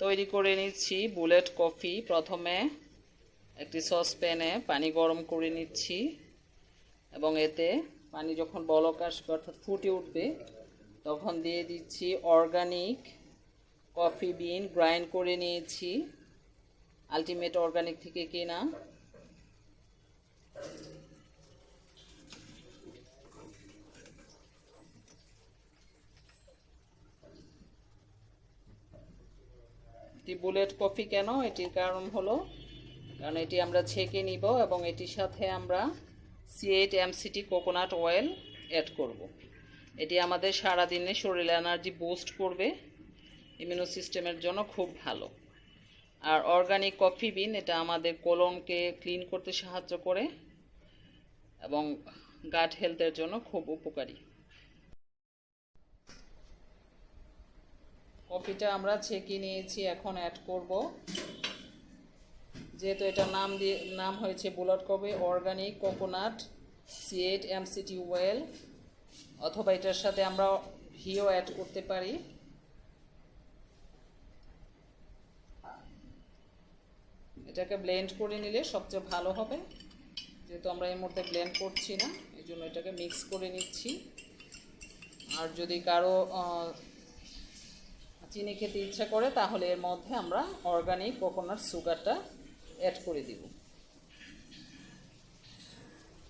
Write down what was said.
তৈরি করে নিচ্ছি, বুলেট কফি। প্রথমে একটি সসপ্যানে পানি গরম করে নিচ্ছি এবং এতে পানি যখন বলক আসবে অর্থাৎ ফুটে উঠবে, তখন দিয়ে দিচ্ছি অর্গানিক কফি বিন। গ্রাইন্ড করে নিয়েছি। আলটিমেট অর্গানিক থেকে কেনা। এটি বুলেট কফি কেন? এটির কারণ হলো, কারণ এটি আমরা ছেঁকে নিব এবং এটির সাথে আমরা C eight MCT coconut oil add করব। এটি আমাদের সারাদিনে শরীরে এনার্জি বুস্ট করবে ইমিউনো সিস্টেমের জন্য খুব ভালো। আর অর্গানিক কফি বিন এটা আমাদের কোলনকে ক্লিন করতে সাহায্য করে এবং গাট হেলথের জন্য খুব উপকারী। কফিটা আমরা ছেঁকে নিয়েছি, এখন অ্যাড করব। যেহেতু এটা নাম দিয়ে, নাম হয়েছে bullet coffee organic coconut C eight MCT oil, অথবা এটার সাথে আমরা ঘিও অ্যাড করতে পারি। এটাকে ব্লেন্ড করে নিলে সবচেয়ে ভালো হবে। যেহেতু আমরা এই মুহূর্তে ব্লেন্ড করছি না, এই জন্য এটাকে মিক্স করে নিচ্ছি। আর যদি কারও চিনি খেতে ইচ্ছা করে তাহলে এর মধ্যে আমরা অর্গানিক কোকোনাট সুগারটা অ্যাড করে দিব।